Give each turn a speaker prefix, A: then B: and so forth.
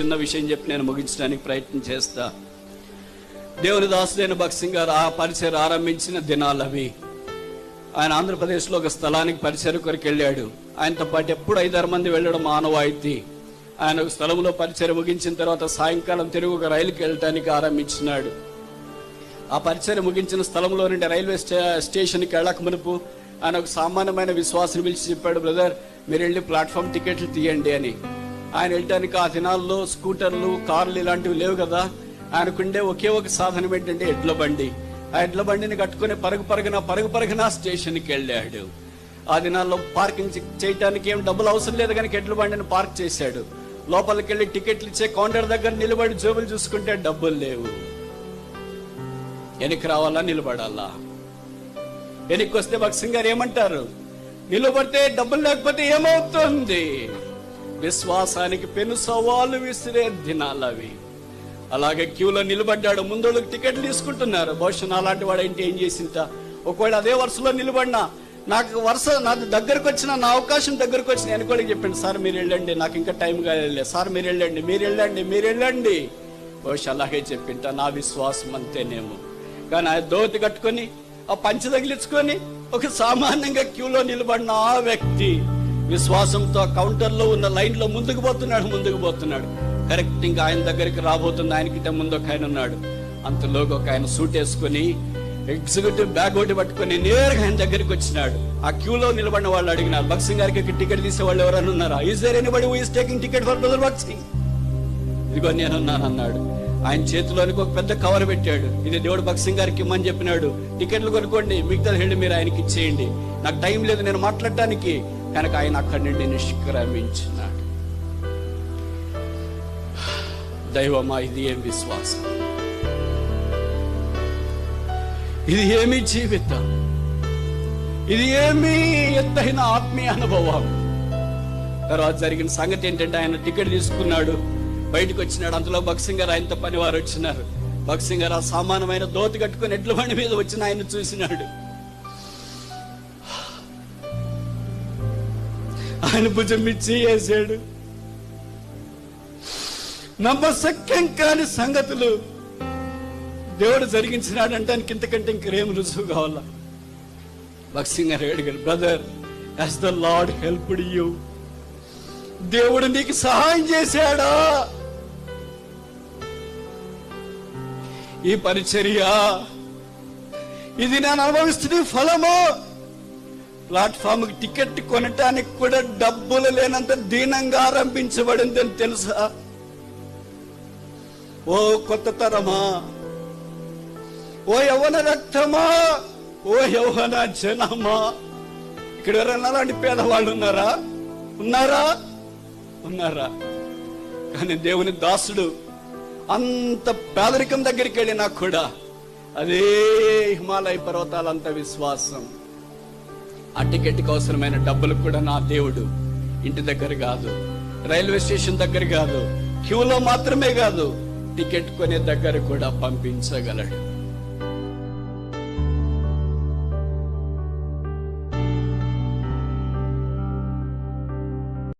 A: చిన్న విషయం చెప్పి నేను ముగించడానికి ప్రయత్నం చేస్తా. దేవుని దాసుడైన భక్సింగ్ గారు ఆ పరిచయం ఆరంభించిన దినాలు అవి. ఆయన ఆంధ్రప్రదేశ్లో ఒక స్థలానికి పరిచయం కొరకు వెళ్ళాడు. ఆయనతో పాటు ఎప్పుడు ఐదారు మంది వెళ్ళడం మానవాయితీ. ఆయన ఒక స్థలంలో పరిచయం ముగించిన తర్వాత సాయంకాలం తిరుగు ఒక రైలుకి వెళ్ళటానికి ఆరంభించినాడు. ఆ పరిచయం ముగించిన స్థలంలో నుండి రైల్వే స్టే స్టేషన్కి వెళ్ళక మునుపు ఆయన ఒక సామాన్యమైన విశ్వాసం పిలిచి చెప్పాడు బ్రదర్ మీరు వెళ్ళి ప్లాట్ఫామ్ టికెట్లు తీయండి అని. ఆయన వెళ్ళడానికి ఆ దినాల్లో స్కూటర్లు కార్లు ఇలాంటివి లేవు కదా. ఆయనకుండే ఒకే ఒక సాధనం ఏంటంటే ఎడ్ల బండి. ఆ ఎడ్ల బండిని కట్టుకుని పరుగు పరుగున పరుగు పరుగున స్టేషన్కి వెళ్ళాడు. ఆ దినాల్లో పార్కింగ్ చేయడానికి చేయటానికి ఏం డబ్బులు అవసరం లేదు కనుక ఎడ్ల బండిని పార్క్ చేశాడు. లోపలికి వెళ్ళి టికెట్లు ఇచ్చే కౌంటర్ దగ్గర నిలబడి జోబులు చూసుకుంటే డబ్బులు లేవు. వెనక్కి రావాలా నిలబడాలా? వెనక్కి వస్తే భక్సింగ్ గారు ఏమంటారు? నిలబడితే డబ్బులు లేకపోతే ఏమవుతుంది? విశ్వాసానికి పెను సవాలు విసిరే దినాలు అవి అలాగే క్యూలో నిలబడ్డాడు ముందోళ్ళకి టికెట్లు తీసుకుంటున్నారు. బహుశా అలాంటి వాడు ఏంటి ఏం చేసింట? ఒకవేళ అదే వరుసలో నిలబడినా నాకు వరుస నా దగ్గరకు వచ్చిన నా అవకాశం దగ్గరకు వచ్చిన నేను కూడా చెప్పాను సార్ మీరు వెళ్ళండి నాకు ఇంకా టైం కాలేదు. సార్ మీరు వెళ్ళండి మీరు వెళ్ళండి మీరు వెళ్ళండి. బహుశా అలాగే చెప్పింట నా విశ్వాసం అంతేనేమో. కానీ ఆ దోతి కట్టుకొని ఆ పంచి తగిలించుకొని ఒక సామాన్యంగా క్యూలో నిలబడిన ఆ వ్యక్తి విశ్వాసంతో ఆ కౌంటర్లో ఉన్న లైన్లో ముందుకు పోతున్నాడు ముందుకు పోతున్నాడు. కరెక్ట్ ఇంకా ఆయన దగ్గరికి రాబోతుంది ఆయనకిట ముందు ఒక ఆయన ఉన్నాడు. అంతలోకి ఒక ఆయన సూట్ వేసుకొని ఎగ్జిక్యూటివ్ బ్యాగ్ ఒకటి పట్టుకొని నేరుగా ఆయన దగ్గరికి వచ్చినాడు. ఆ క్యూలో నిలబడిన వాళ్ళు అడిగినారు భక్సింగ్ గారికి టికెట్ తీసే వాళ్ళు ఎవరైనా ఉన్నారా? Is there anybody who is taking ticket for brother భక్సింగ్ ఇదిగో నేనున్నాను అన్నాడు. ఆయన చేతిలోనికి ఒక పెద్ద కవర్ పెట్టాడు. ఇది దేవుడు భక్సింగ్ గారికి ఇమ్మని చెప్పినాడు. టికెట్లు కొనుక్కోండి మిగతా వెళ్ళి మీరు ఆయనకి ఇచ్చేయండి. నాకు టైం లేదు నేను మాట్లాడటానికి. కనుక ఆయన అక్కడి నుండి నిష్క్రమించినాడు. దైవమా ఇది ఏం విశ్వాసం? ఇది ఏమి జీవితం? ఇది ఏమి ఎత్తైన ఆత్మీయ అనుభవం? తర్వాత జరిగిన సంగతి ఏంటంటే ఆయన టికెట్ తీసుకున్నాడు బయటకు వచ్చినాడు. అంతలో బక్సింగర్ ఆయనతో పని వారు వచ్చినారు బక్సింగర్ ఆ సమానమైన దోతి కట్టుకుని ఎడ్ల బండి మీద వచ్చిన ఆయన చూసినాడు. ఆయన భుజం ఇచ్చి వేసాడు. నమ్మశక్యం కాని సంగతులు దేవుడు జరిగించినాడు ఆయనకి ఇంతకంటే ఇంకేం రుజువు కావాలా? భక్సింగ్ గారు అడిగారు brother as the lord helped you దేవుడు నీకు సహాయం చేశాడా? ఈ పరిచర్య ఇది నేను అనుభవిస్తున్న ఫలము ప్లాట్ఫామ్ టికెట్ కొనటానికి కూడా డబ్బులు లేనంత దీనంగా ఆరంభించబడిందని తెలుసా? ఓ కొత్త తరమా ఓ యవన రక్తమా ఓ యవన జనమా. ఇక్కడ ఎవరైనా అలాంటి పేదవాళ్ళు ఉన్నారా? ఉన్నారా? ఉన్నారా? కానీ దేవుని దాసుడు అంత పేదరికం దగ్గరికి వెళ్ళినా కూడా అదే హిమాలయ పర్వతాలంత విశ్వాసం. ఆ టికెట్కి అవసరమైన డబ్బులు కూడా నా దేవుడు. ఇంటి దగ్గర కాదు రైల్వే స్టేషన్ దగ్గర కాదు క్యూలో మాత్రమే కాదు టికెట్ కొనే దగ్గర కూడా పంపించగలడు.